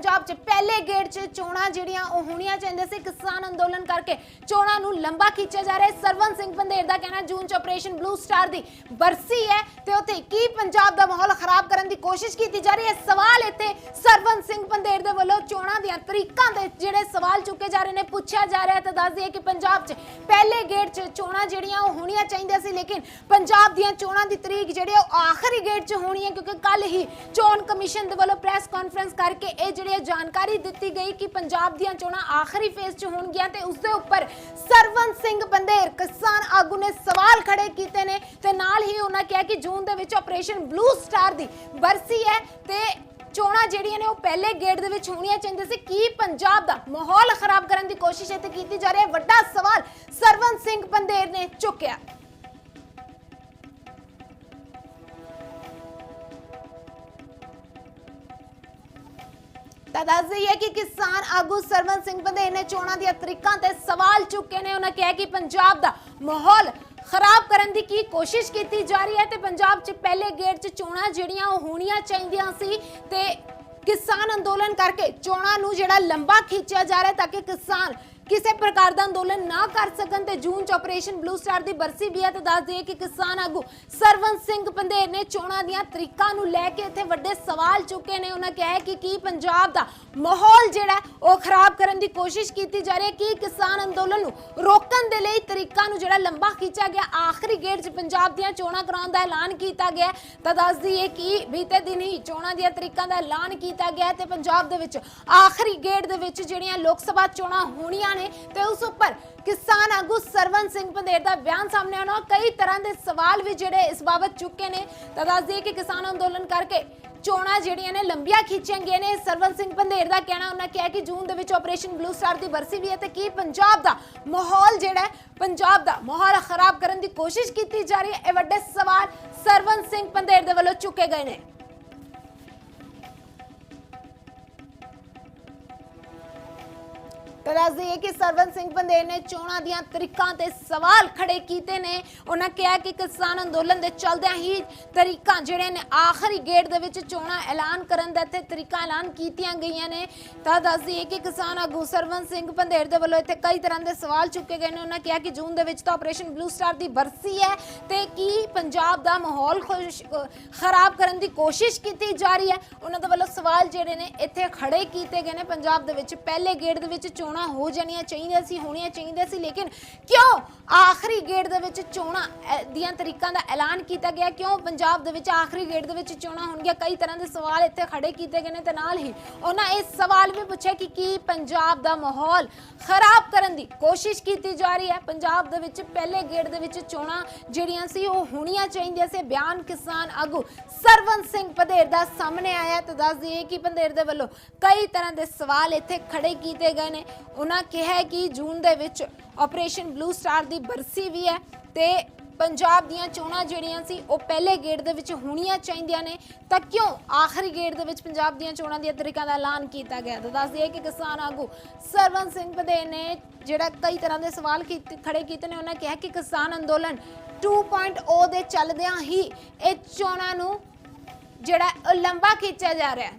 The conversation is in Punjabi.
ਪੰਜਾਬ 'ਚ ਪਹਿਲੇ ਗੇੜ 'ਚ ਚੋਣਾਂ ਜਿਹੜੀਆਂ ਉਹ ਹੋਣੀਆਂ ਚਾਹੀਦੀਆਂ ਸੀ। ਕਿਸਾਨ ਅੰਦੋਲਨ ਕਰਕੇ ਚੋਣਾਂ ਨੂੰ ਲੰਬਾ ਖਿੱਚਿਆ ਜਾ ਰਿਹਾ ਹੈ। ਸਰਵਨ ਸਿੰਘ ਬੰਦੇਰ ਦਾ ਕਹਿਣਾ ਜੂਨ 'ਚ ਆਪਰੇਸ਼ਨ ਬਲੂ ਸਟਾਰ ਦੀ ਬਰਸੀ ਹੈ ਤੇ ਉੱਥੇ ਕੀ ਪੰਜਾਬ ਦਾ ਮਾਹੌਲ ਖਰਾਬ ਕਰਨ ਦੀ ਕੋਸ਼ਿਸ਼ ਕੀਤੀ ਜਾ ਰਹੀ ਹੈ। ਸਵਾਲ ਇੱਥੇ ਸਰਵਨ ਸਿੰਘ ਦੇ ਵੱਲੋਂ ਚੋਣਾਂ ਦੀਆਂ ਤਰੀਕਾਂ ਦੇ ਜਿਹੜੇ ਸਵਾਲ ਚੁੱਕੇ ਜਾ ਰਹੇ ਨੇ, ਪੁੱਛਿਆ ਜਾ ਰਿਹਾ ਤਾਂ ਦੱਸ ਦਈਏ ਕਿ ਪੰਜਾਬ 'ਚ ਪਹਿਲੇ ਗੇੜ 'ਚ ਚੋਣਾਂ ਜਿਹੜੀਆਂ ਉਹ ਹੋਣੀਆਂ ਚਾਹੀਦੀਆਂ ਸੀ, ਲੇਕਿਨ ਪੰਜਾਬ ਦੀਆਂ ਚੋਣਾਂ ਦੀ ਤਰੀਕ ਜਿਹੜੀ ਉਹ ਆਖਰੀ ਗੇੜ 'ਚ ਹੋਣੀ ਹੈ, ਕਿਉਂਕਿ ਕੱਲ ਹੀ ਚੋਣ ਕਮਿਸ਼ਨ ਦੇ ਵੱਲੋਂ ਪ੍ਰੈਸ ਕਾਨਫਰੰਸ ਕਰਕੇ ਇਹ ਜਿਹੜੀ ਜਾਣਕਾਰੀ ਦਿੱਤੀ ਗਈ ਕਿ ਪੰਜਾਬ ਦੀਆਂ ਚੋਣਾਂ ਆਖਰੀ ਫੇਜ਼ 'ਚ ਹੋਣਗੀਆਂ ਤੇ ਉਸ ਦੇ ਉੱਪਰ ਸਰਵਨ ਸਿੰਘ ਬੰਦੇਰ ਕਿਸਾਨ ਆਗੂ ਨੇ ਸਵਾਲ ਖੜੇ ਕੀਤੇ ਨੇ ਤੇ ਨਾਲ ਹੀ ਉਹਨਾਂ ਕਿਹਾ ਕਿ ਜੂਨ ਦੇ ਵਿੱਚ ਆਪਰੇਸ਼ਨ ਬਲੂ ਸਟਾਰ ਦੀ ਬਰਸੀ ਹੈ ਤੇ ਚੋਣਾਂ ਜਿਹੜੀਆਂ ਨੇ ਉਹ ਪਹਿਲੇ ਗੇੜ ਦੇ ਵਿੱਚ ਹੋਣੀਆਂ ਚਾਹੀਦੀਆਂ ਸੀ। ਕੀ ਪੰਜਾਬ ਦਾ ਮਾਹੌਲ ਖਰਾਬ ਕਰਨ ਦੀ ਕੋਸ਼ਿਸ਼ ਇੱਥੇ ਕੀਤੀ ਜਾ ਰਹੀ ਹੈ? ਵੱਡਾ ਸਵਾਲ ਸਰਵਨ ਸਿੰਘ ਬੰਦੇਰ ਨੇ ਚੁੱਕਿਆ। ਤਾਂ ਦੱਸ ਦਈਏ ਕਿ ਕਿਸਾਨ ਆਗੂ ਸਰਵਨ ਸਿੰਘ ਬੰਦੇਰ ਨੇ ਚੋਣਾਂ ਦੀਆਂ ਤਰੀਕਾਂ ਤੇ ਸਵਾਲ ਚੁੱਕੇ ਨੇ। ਉਹਨਾਂ ਕਿਹਾ ਕਿ ਪੰਜਾਬ ਦਾ ਮਾਹੌਲ ਖਰਾਬ ਕਰਨ ਦੀ ਕੀ ਕੋਸ਼ਿਸ਼ ਕੀਤੀ ਜਾ ਰਹੀ ਹੈ ਤੇ ਪੰਜਾਬ 'ਚ ਪਹਿਲੇ ਗੇੜ 'ਚ ਚੋਣਾਂ ਜਿਹੜੀਆਂ ਉਹ ਹੋਣੀਆਂ ਚਾਹੀਦੀਆਂ ਸੀ ਤੇ ਕਿਸਾਨ ਅੰਦੋਲਨ ਕਰਕੇ ਚੋਣਾਂ ਨੂੰ ਜਿਹੜਾ ਲੰਬਾ ਖਿੱਚਿਆ ਜਾ ਰਿਹਾ ਤਾਂ ਕਿ ਕਿਸਾਨ ਕਿਸੇ ਪ੍ਰਕਾਰ ਦਾ ਅੰਦੋਲਨ ਨਾ ਕਰ ਸਕਣ ਤੇ ਜੂਨ ਚ ਆਪਰੇਸ਼ਨ ਬਲੂ ਸਟਾਰ ਦੀ ਬਰਸੀ ਵੀ ਹੈ, ਤੇ ਦੱਸ ਦਈਏ ਕਿ ਕਿਸਾਨ ਆਗੂ ਸਰਵਨ ਸਿੰਘ ਪੰਧੇਰ ਨੇ ਚੋਣਾਂ ਦੀਆਂ ਤਰੀਕਾਂ ਨੂੰ ਲੈ ਕੇ ਇੱਥੇ ਵੱਡੇ ਸਵਾਲ ਚੁੱਕੇ ਨੇ। ਉਹਨਾਂ ਕਿਹਾ ਕਿ ਕੀ ਪੰਜਾਬ ਦਾ ਮਾਹੌਲ ਜਿਹੜਾ ਉਹ ਖਰਾਬ ਕਰਨ ਦੀ ਕੋਸ਼ਿਸ਼ ਕੀਤੀ ਜਾ ਰਹੀ ਹੈ, ਕਿ ਕਿਸਾਨ ਅੰਦੋਲਨ ਨੂੰ ਰੋਕਣ ਦੇ ਲਈ ਤਰੀਕਾਂ ਨੂੰ ਜਿਹੜਾ ਲੰਬਾ ਖਿੱਚਿਆ ਗਿਆ, ਆਖਰੀ ਗੇੜ 'ਚ ਪੰਜਾਬ ਦੀਆਂ ਚੋਣਾਂ ਕਰਾਉਣ ਦਾ ਐਲਾਨ ਕੀਤਾ ਗਿਆ ਤਾਂ ਦੱਸ ਦਈਏ ਕਿ ਬੀਤੇ ਦਿਨ ਹੀ ਚੋਣਾਂ ਦੀਆਂ ਤਰੀਕਾਂ ਦਾ ਐਲਾਨ ਕੀਤਾ ਗਿਆ ਤੇ ਪੰਜਾਬ ਦੇ ਵਿੱਚ ਆਖਰੀ ਗੇੜ ਦੇ ਵਿੱਚ ਜਿਹੜੀਆਂ ਲੋਕ ਸਭਾ ਚੋਣਾਂ ਹੋਣੀਆਂ ਨੇ ਤੇ ਉਸ ਉੱਪਰ ਕਿਸਾਨ ਆਗੂ ਸਰਵਨ ਸਿੰਘ ਪੰਧੇਰ ਦਾ ਬਿਆਨ ਸਾਹਮਣੇ ਆਉਣਾ ਕਈ ਤਰ੍ਹਾਂ ਦੇ ਸਵਾਲ ਵੀ ਜਿਹੜੇ ਇਸ ਬਾਬਤ ਚੁੱਕੇ ਨੇ। ਤਾਂ ਦੱਸ ਦਈਏ ਕਿ ਕਿਸਾਨ ਅੰਦੋਲਨ ਕਰਕੇ ਚੋਣਾਂ ਜਿਹੜੀਆਂ ਨੇ ਲੰਬੀਆਂ ਖਿੱਚੀਆਂ ਗਈਆਂ ਨੇ। ਸਰਵਨ ਸਿੰਘ ਪੰਧੇਰ ਦਾ ਕਹਿਣਾ, ਉਹਨਾਂ ਕਿਹਾ ਕਿ ਜੂਨ ਦੇ ਵਿੱਚ ਆਪਰੇਸ਼ਨ ਬਲੂ ਸਟਾਰ ਦੀ ਬਰਸੀ ਵੀ ਹੈ ਤੇ ਕੀ ਪੰਜਾਬ ਦਾ ਮਾਹੌਲ ਜਿਹੜਾ ਪੰਜਾਬ ਦਾ ਮਾਹੌਲ ਖਰਾਬ ਕਰਨ ਦੀ ਕੋਸ਼ਿਸ਼ ਕੀਤੀ ਜਾ ਰਹੀ ਹੈ, ਇਹ ਵੱਡੇ ਸਵਾਲ ਸਰਵਨ ਸਿੰਘ ਪੰਧੇਰ ਦੇ ਵੱਲੋਂ ਚੁੱਕੇ ਗਏ ਨੇ। ਤਾਂ ਦੱਸ ਦਈਏ ਕਿ ਸਰਵਨ ਸਿੰਘ ਬੰਦੇਰ ਨੇ ਚੋਣਾਂ ਦੀਆਂ ਤਰੀਕਾਂ ਤੇ ਸਵਾਲ ਖੜੇ ਕੀਤੇ ਨੇ। ਉਹਨਾਂ ਕਿਹਾ ਕਿ ਕਿਸਾਨ ਅੰਦੋਲਨ ਦੇ ਚਲਦਿਆਂ ਹੀ ਤਰੀਕਾਂ ਜਿਹੜੇ ਨੇ ਆਖਰੀ ਗੇੜ ਦੇ ਵਿੱਚ ਚੋਣਾਂ ਐਲਾਨ ਕਰਨ ਦਾ ਇੱਥੇ ਤਰੀਕਾਂ ਐਲਾਨ ਕੀਤੀਆਂ ਗਈਆਂ ਨੇ। ਤਾਂ ਦੱਸ ਦਈਏ ਕਿ ਕਿਸਾਨ ਆਗੂ ਸਰਵਨ ਸਿੰਘ ਬੰਦੇਰ ਦੇ ਵੱਲੋਂ ਇੱਥੇ ਕਈ ਤਰ੍ਹਾਂ ਦੇ ਸਵਾਲ ਚੁੱਕੇ ਗਏ ਨੇ। ਉਹਨਾਂ ਕਿਹਾ ਕਿ ਜੂਨ ਦੇ ਵਿੱਚ ਤਾਂ ਆਪਰੇਸ਼ਨ ਬਲੂ ਸਟਾਰ ਦੀ ਬਰਸੀ ਹੈ ਤੇ ਕੀ ਪੰਜਾਬ ਦਾ ਮਾਹੌਲ ਖੁਸ਼- ਖਰਾਬ ਕਰਨ ਦੀ ਕੋਸ਼ਿਸ਼ ਕੀਤੀ ਜਾ ਰਹੀ ਹੈ? ਉਹਨਾਂ ਦੇ ਵੱਲੋਂ ਸਵਾਲ ਜਿਹੜੇ ਨੇ ਇੱਥੇ ਖੜੇ ਕੀਤੇ ਗਏ ਨੇ। ਪੰਜਾਬ ਦੇ ਵਿੱਚ ਪਹਿਲੇ ਗੇੜ ਦੇ ਵਿੱਚ ਚੋਣਾਂ ਚੋਣਾਂ ਹੋ ਜਾਣੀਆਂ ਚਾਹੀਦੀਆਂ ਸੀ ਹੋਣੀਆਂ ਚਾਹੀਦੀਆਂ ਸੀ ਲੇਕਿਨ ਕਿਉਂ ਆਖਰੀ ਗੇੜ ਦੇ ਵਿੱਚ ਚੋਣਾਂ ਅਹ, ਦੀਆਂ ਤਰੀਕਾਂ ਦਾ ਐਲਾਨ ਕੀਤਾ ਗਿਆ? ਕਿਉਂ ਪੰਜਾਬ ਦੇ ਵਿੱਚ ਆਖਰੀ ਗੇੜ ਦੇ ਵਿੱਚ ਚੋਣਾਂ ਹੋਣਗੀਆਂ? ਕਈ ਤਰ੍ਹਾਂ ਦੇ ਸਵਾਲ ਇੱਥੇ ਖੜੇ ਕੀਤੇ ਗਏ ਨੇ ਤੇ ਨਾਲ ਹੀ ਉਹਨਾਂ ਇਹ ਸਵਾਲ ਵੀ ਪੁੱਛਿਆ ਕਿ ਕੀ ਪੰਜਾਬ ਦਾ ਮਾਹੌਲ ਖਰਾਬ ਕਰਨ ਦੀ ਕੋਸ਼ਿਸ਼ ਕੀਤੀ ਜਾ ਰਹੀ ਹੈ? ਪੰਜਾਬ ਦੇ ਵਿੱਚ ਪਹਿਲੇ ਗੇੜ ਦੇ ਵਿੱਚ ਚੋਣਾਂ ਜਿਹੜੀਆਂ ਸੀ ਉਹ ਹੋਣੀਆਂ ਚਾਹੀਦੀਆਂ ਸੀ। ਬਿਆਨ ਕਿਸਾਨ ਆਗੂ ਸਰਵਨ ਸਿੰਘ ਪੰਧੇਰ ਦਾ ਸਾਹਮਣੇ ਆਇਆ ਤਾਂ ਦੱਸ ਦਈਏ ਕਿ ਪੰਧੇਰ ਦੇ ਵੱਲੋਂ ਕਈ ਤਰ੍ਹਾਂ ਦੇ ਸਵਾਲ ਇੱਥੇ ਖੜੇ ਕੀਤੇ ਗਏ ਨੇ। ਉਹਨਾਂ ਕਿਹਾ ਕਿ ਜੂਨ ਦੇ ਵਿੱਚ ਆਪਰੇਸ਼ਨ ਬਲੂ ਸਟਾਰ ਦੀ ਬਰਸੀ ਵੀ ਹੈ ਤੇ ਪੰਜਾਬ ਦੀਆਂ ਚੋਣਾਂ ਜਿਹੜੀਆਂ ਸੀ, ਉਹ ਪਹਿਲੇ ਗੇੜ ਦੇ ਵਿੱਚ ਹੋਣੀਆਂ ਚਾਹੀਦੀਆਂ ਨੇ। ਤਾਂ ਕਿਉਂ ਆਖਰੀ ਗੇੜ ਦੇ ਵਿੱਚ ਪੰਜਾਬ ਦੀਆਂ ਚੋਣਾਂ ਦੀਆਂ ਤਰੀਕਾਂ ਦਾ ਐਲਾਨ ਕੀਤਾ ਗਿਆ? ਤਾਂ ਦੱਸ ਦਈਏ ਕਿ ਕਿਸਾਨ ਆਗੂ ਸਰਵਨ ਸਿੰਘ ਪਦੇ ਨੇ ਜਿਹੜਾ ਕਈ ਤਰ੍ਹਾਂ ਦੇ ਸਵਾਲ ਕੀਤੇ, ਖੜੇ ਕੀਤੇ ਨੇ। ਉਹਨਾਂ ਕਿਹਾ ਕਿ ਕਿਸਾਨ ਅੰਦੋਲਨ 2.0 ਦੇ ਚੱਲਦਿਆਂ ਹੀ ਇਹ ਚੋਣਾਂ ਨੂੰ ਜਿਹੜਾ ਲੰਬਾ ਖਿੱਚਿਆ ਜਾ ਰਿਹਾ